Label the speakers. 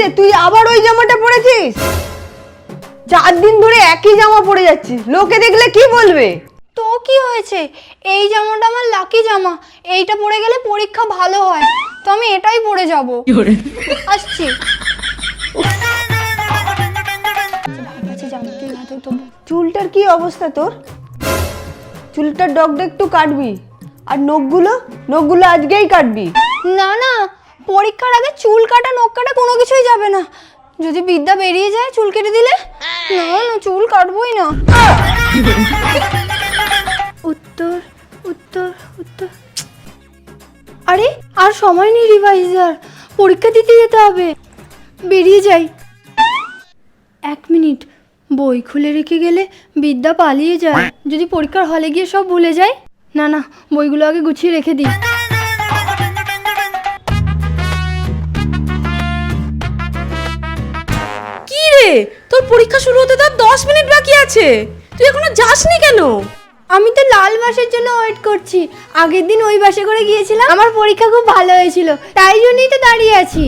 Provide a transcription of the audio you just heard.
Speaker 1: রে তুই আবার ওই জামাটা পরেছিস? চার দিন ধরে একই জামা পরে যাচ্ছিস লোকে দেখলে কি বলবে?
Speaker 2: তো কি হয়েছে? এই জামাটা আমার লাকি জামা এইটা পরে গেলে পরীক্ষা ভালো হয় তো আমি এটাই পরে যাব। আসছি।
Speaker 1: চুলটার কি অবস্থা তোর? চুলটার ডগটা একটু কাটবি আর নখগুলো? নখগুলো আজকেই কাটবি।
Speaker 2: না না পরীক্ষার আগে চুল কাটা, নখ কাটা কোনো কিছুই যাবে না। যদি বিদ্যা বেরিয়ে যায় চুল কেটে দিলে? না না, চুল কাটবই না। উত্তর উত্তর উত্তর। আরে, আর সময় নেই রিভাইজার পরীক্ষা দিতে যেতে হবে। বেরিয়ে যাই। এক মিনিট। বই খুলে রেখে গেলে বিদ্যা পালিয়ে যায়। যদি পরীক্ষার হলে গিয়ে সব ভুলে যায়? না না, বইগুলো আগে গুছিয়ে রেখে দিই।
Speaker 3: তোর পরীক্ষা শুরু হতে তার দশ মিনিট বাকি আছে। তুই এখনও যাসনি কেন?
Speaker 2: আমি তো লাল বাসের জন্য ওয়েট করছি। আগের দিন ওই বাসে করে গিয়েছিলাম আমার পরীক্ষা খুব ভালো হয়েছিল তাই জন্যই তো দাঁড়িয়ে আছি।